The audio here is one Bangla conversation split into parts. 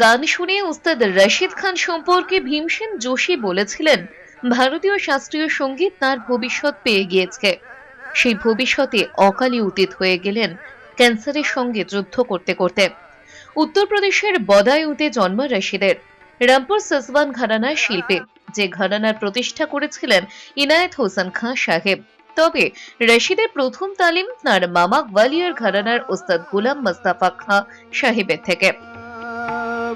গান শুনে উস্তাদ রশিদ খান সম্পর্কে ভীমসেন যোশী বলেছিলেন, ভারতীয় শাস্ত্রীয় সংগীত তার ভবিষ্যৎ পেয়ে গিয়েছে। সেই ভবিষ্যতে অকালে অতীত হয়ে গেলেন ক্যান্সারের সঙ্গে যুদ্ধ করতে করতে। উত্তরপ্রদেশের বদায়ুতে জন্ম রশিদের। রামপুর সসবান ঘরানার শিল্পী, যে ঘরানার প্রতিষ্ঠা করেছিলেন ইনায়েত হোসেন খাঁ সাহেব। তবে রশিদের প্রথম তালিম তার মামা গ্বালিয়র ঘরানার ওস্তাদ গুলাম মোস্তাফা খাঁ সাহেবের থেকে।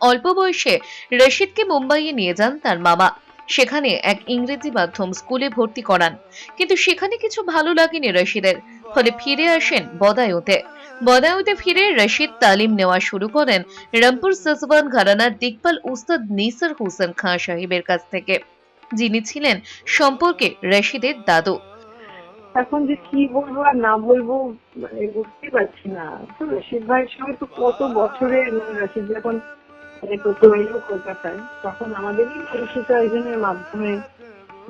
অল্প বয়সে রশিদকে মুম্বাইয়ে নিয়ে যান তার মামা। সেখানে এক ইংরেজি মাধ্যম স্কুলে ভর্তি করান। কিন্তু সেখানে কিছু ভালো লাগেনি রশিদের। ফলে ফিরে আসেন বদায়ুতে। বদায়ুতে ফিরে রশিদ তালিম নেওয়া শুরু করেন রামপুর সসবান ঘরানার দিকপাল উস্তাদ নিসার হোসেন খাঁ সাহেবের কাছ থেকে। যিনি ছিলেন সম্পর্কে রশিদের দাদু। এখন যে কি বলব আর না বলব মানে বুঝতে পারছি না। তো রশিদ ভাইয়ের সঙ্গে তো কত বছরের রশিদ? যখন মানে প্রথম এলো কলকাতায়। তখন আমাদেরই পরিচিত একজনের মাধ্যমে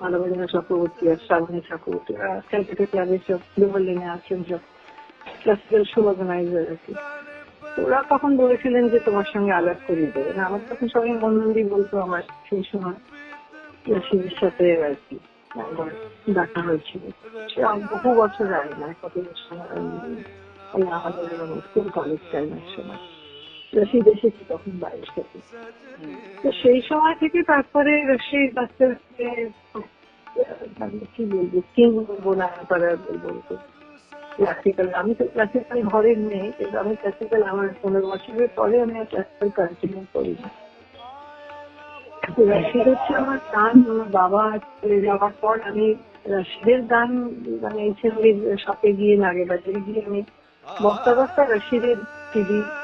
মানবেন্দ্র চক্রবর্তী আর শ্রাবণী চক্রবর্তী ক্যালকাটা ক্লাবের সব লেভেল লেনে আছেন সব ক্লাসিক্যাল শো অর্গানাইজার আর কি। ওরা তখন বলেছিলেন যে তোমার সঙ্গে আলাপ করিয়ে দেবে। না আমার তখন সবাই মন্দি বলতো আমার সেই সময়। রশিদের সাথে আর কি দেখা হয়েছিল। সে বহু বছর আগে না কত বছর আমাদের স্কুল কলেজ টাইমের সময়। রশিদ এসেছি তখন বাইরে থেকে তো সেই সময় থেকে তারপরে রশিদ আস্তে আস্তে কি বলব বলব না বলব ক্লাসিক্যাল আমি তো ক্লাসিক্যাল কিন্তু আমি ক্লাসিক্যাল আমার পনেরো বছরের পরে আমি ক্লাসিক্যাল কন্টিনিউ করি হচ্ছে আমার গান, আমার বাবা চলে যাওয়ার পর আমি রশিদের গান মানে এই ছেলের শপে গিয়ে নাগে বাজারে গিয়ে আমি বস্তা বস্তা রশিদের আসতাম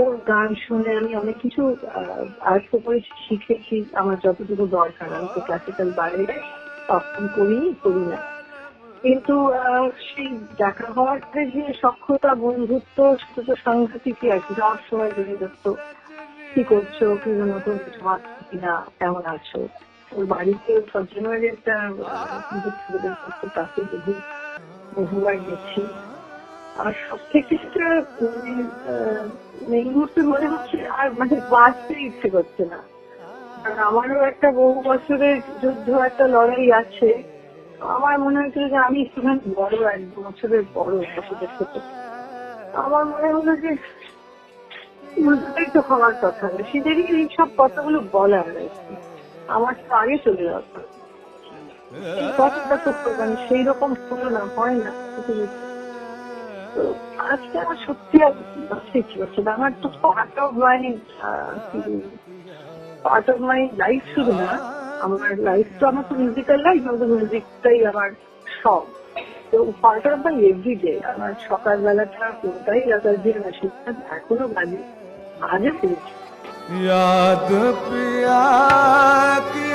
ওর গান শুনে আমি অনেক কিছু আয়ত্ত করেছি শিখেছি, আমার যতটুকু দরকার, আমি তো ক্লাসিক্যাল বাইরে তখন করি করি না। কিন্তু সেই দেখা হওয়ার যে সক্ষতা বন্ধুত্ব সেটা তো সাংঘাতিকই আর কি, যাওয়ার সময় জড়িয়ে যেত কি করছ, কি নতুন কিছু ভাবছ কিনা, কেমন আছো? ওর বাড়িতে সব জানুয়ারি একটা বহুবার গেছি আর সব থেকে মানে, এই মুহূর্তে মনে হচ্ছে আর মানে বাঁচতে ইচ্ছে করছে না আর আমারও একটা বহু বছরের যুদ্ধ একটা লড়াই আছে আমার মনে হয়েছিল যে আমি একটুখানি বড় এক বছরের বড় বছরের থেকে আমার মনে হলো যে উল্টোটাই তো হওয়ার কথা না সেদেরই এই সব কথাগুলো আর কি। আমার তো আগে চলে যাওয়ার কথা। কথাটা তো সেই রকম হলো না হয় না আজকে আমার সত্যি আর বাঁচতে ইচ্ছে করছে না। আমার তো part of my part of my life শুধু না আমার লাইফ তো আমার তো মিউজিক্যাল লাইফ আমাদের মিউজিকটাই আমার শখ তো পার্ট অফ মাই এভরিডে আমার সকালবেলাটা পুরোটাই রাতার দিয়ে সেটা এখনো বাজে আজও ফিরেছি याद पिया के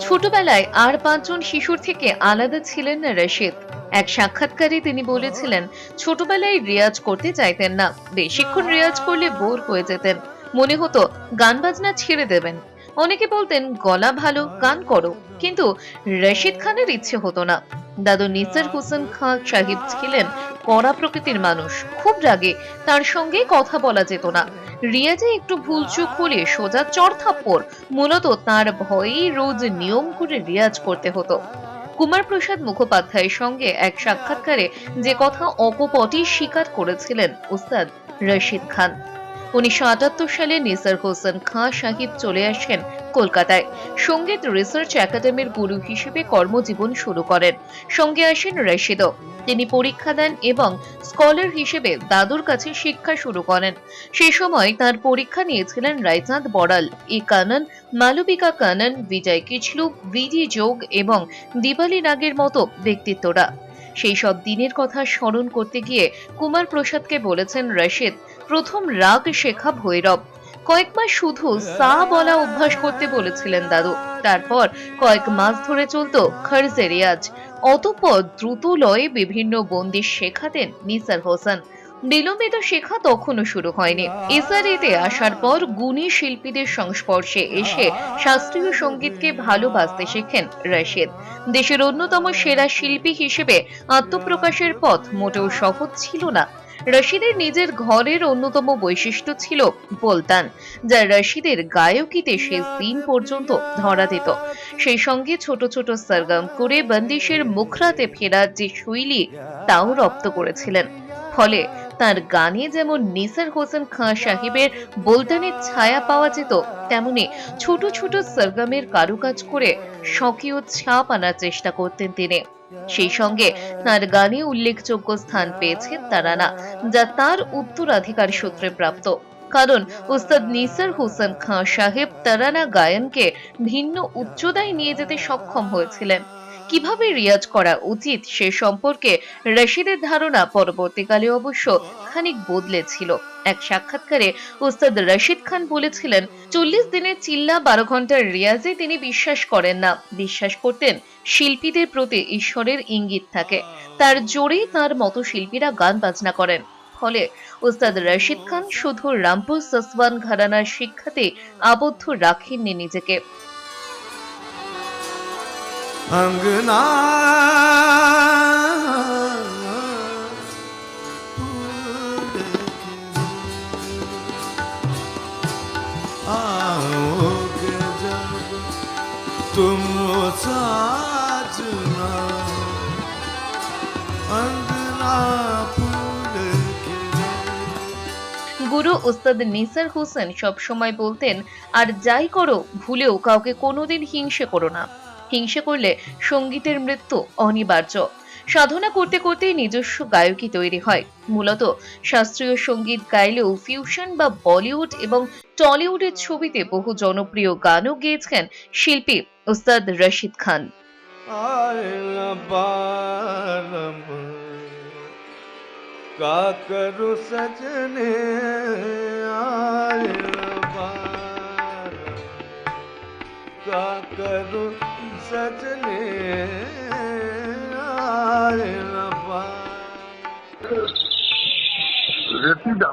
ছোটবেলায় আর পাঁচজন শিশুর থেকে আলাদা ছিলেন না রশিদ। এক সাক্ষাৎকারে তিনি বলেছিলেন, ছোটবেলায় রিয়াজ করতে চাইতেন না। বেশিক্ষণ রিয়াজ করলে বোর হয়ে যেতেন। মনে হতো, গান বাজনা ছেড়ে দেবেন। অনেকে বলতেন, গলা ভালো, গান করো। কিন্তু রশিদ খানের ইচ্ছে হতো না। দাদু নিসার হোসেন খান সাহিব ছিলেন কড়া প্রকৃতির মানুষ। খুব রাগে তার সঙ্গে কথা বলা যেত না। রিয়াজে একটু ভুলচুক হলে সোজা চড়থাপ্পড় মূলত তার ভয়েই রোজ নিয়ম করে রিয়াজ করতে হতো। কুমার প্রসাদ মুখোপাধ্যায়ের সঙ্গে এক সাক্ষাৎকারে যে কথা অকপটে স্বীকার করেছিলেন উস্তাদ রশিদ খান। উনিশশো আটাত্তর সালে নিসার হোসেন খাঁ সাহিব চলে আসেন কলকাতায়। সংগীত রিসার্চ একাডেমির গুরু হিসেবে কর্মজীবন শুরু করেন। সঙ্গে আসেন রশিদও। তিনি পরীক্ষা দেন এবং স্কলার হিসেবে দাদুর কাছে শিক্ষা শুরু করেন। সেই সময় তার পরীক্ষা নিয়েছিলেন রায়চাঁদ বড়াল ই কানন, মালবিকা কানন, বিজয় কিচলু ভিডি যোগ এবং দিবালি নাগের মতো ব্যক্তিত্বরা। সেই সব দিনের কথা স্মরণ করতে গিয়ে কুমার প্রসাদকে বলেছেন রশিদ, প্রথম রাগ শেখা ভৈরব। কয়েক মাস শুধু সা বলা অভ্যাস করতে বলেছিলেন দাদু। তারপর কয়েক মাস ধরে চলতো খরজে রিয়াজ অতঃপর দ্রুত লয়ে বিভিন্ন বন্দিশ শেখাতেন নিসার হোসেন। বিলম্বিত শেখা তখনও শুরু হয়নি। এসআরএতে আসার পর গুণী শিল্পীদের সংস্পর্শে এসে শাস্ত্রীয় সঙ্গীতকে ভালোবাসতে শেখেন রশিদ। দেশের অন্যতম সেরা শিল্পী হিসেবে আত্মপ্রকাশের পথ মোটেও সহজ ছিল না। রশিদের নিজের ঘরের অন্যতম বৈশিষ্ট্য ছিল বোলতান, যা রশিদের গায়কিতে শেষ দিন পর্যন্ত ধরা দিত। সেই সঙ্গে ছোট ছোট সরগম করে বন্দিশের মুখরাতে ফেরার যে শৈলী, তাও রপ্ত করেছিলেন। ফলে তার গানে যেমন নিসার হোসেন খাঁ সাহেবের বোলতানের ছায়া পাওয়া যেত, তেমনি ছোট ছোট সরগমের কারুকাজ করে স্বকীয় ছাপ আনার চেষ্টা করতেন তিনি। সেই সঙ্গে তার গানে উল্লেখযোগ্য স্থান পেয়েছে তারানা যা তার উত্তরাধিকার সূত্রে প্রাপ্ত। কারণ উস্তাদ নিসার হোসেন খাঁ সাহেব তারানা গায়নকে ভিন্ন উচ্চতায় নিয়ে যেতে সক্ষম হয়েছিলেন। কীভাবে রিয়াজ করা উচিত সে সম্পর্কে রশিদের ধারণা পরবর্তীকালে অবশ্য খানিক বদলেছিল। এক সাক্ষাৎকারে উস্তাদ রশিদ খান বলেছিলেন, চল্লিশ দিনের চিল্লা বারো ঘণ্টার রিয়াজে তিনি বিশ্বাস করেন না। বিশ্বাস করতেন শিল্পীদের প্রতি ঈশ্বরের ইঙ্গিত থাকে। তার জোরেই তার মতো শিল্পীরা গান বাজনা করেন। ফলে উস্তাদ রশিদ খান শুধু রামপুর সসওয়ান ঘরানার শিক্ষাতে আবদ্ধ রাখেননি নিজেকে। अंगना आओगे जब तुम साजना अंगना फूल के গুরু উস্তাদ নিসার হোসেন সব সময় বলতেন আর যাই করো ভুলেও কাউকে কোনোদিন হিংসে করো না হিংসে করলে সঙ্গীতের মৃত্যু অনিবার্য সাধনা করতে করতে নিজস্ব গায়কী তৈরি হয় মূলত শাস্ত্রীয় সঙ্গীত গাইলেও ফিউশন বা বলিউড এবং টলিউডের ছবিতে বহু জনপ্রিয় গানও গেয়েছেন শিল্পী উস্তাদ রশিদ খান आयल बारम का करू सजने आयल बारम का करू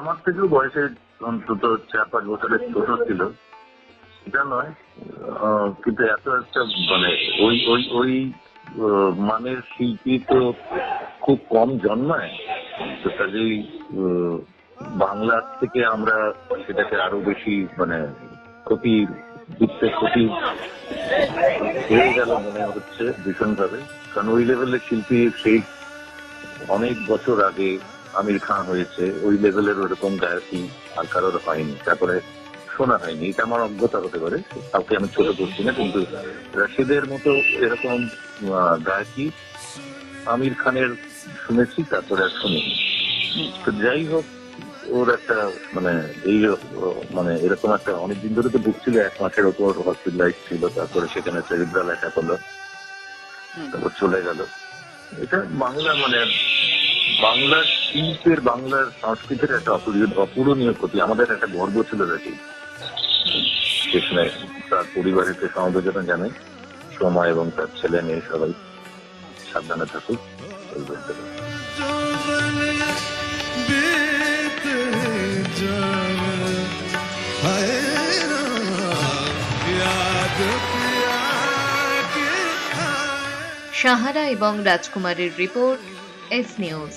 আমার থেকেও বয়সে অন্তত চার পাঁচ বছরের ছোট ছিল। সেটা নয় কিন্তু এত একটা মানে ওই ওই ওই মানের শিল্পী তো খুব কম জন্মায়। তো কাজেই বাংলার থেকে আমরা সেটাকে আরও বেশি মানে ক্ষতি দিচ্ছে ক্ষতি হয়ে গেল মনে হচ্ছে ভীষণভাবে। কারণ ওই লেভেলের শিল্পী সেই অনেক বছর আগে আমির খান হয়েছে ওই লেভেলের ওরকম গায়কই আর কারোর হয়নি। তারপরে শোনা হয়নি এটা আমার অজ্ঞতা হতে পারে কাউকে আমি ছোট করছি না কিন্তু রাশিদের মতো এরকম আহ, গায়কই আমির খানের শুনেছি তারপরে আর শুনিনি। তো যাই হোক ওর একটা মানে এই মানে এরকম একটা অনেকদিন ধরে তো ভুগছিল এক মাসের ওপর হসপিটালাইজ ছিল তারপরে সেখানে সেরিব্রাল অ্যাটাক হলো। তারপর চলে গেল। এটা বাংলা মানে বাংলার শিল্পের বাংলার সংস্কৃতির একটা অপূরণীয় ক্ষতি। আমাদের একটা গর্ব ছিল নাকি সেখানে তার পরিবারের পরিবারকে সমবেদনা জানাই সময় এবং তার ছেলে মেয়ে সবাই সাবধানে থাকুক। এই বলতে পারি। সাহারা এবং রাজকুমারের রিপোর্ট এস নিউজ।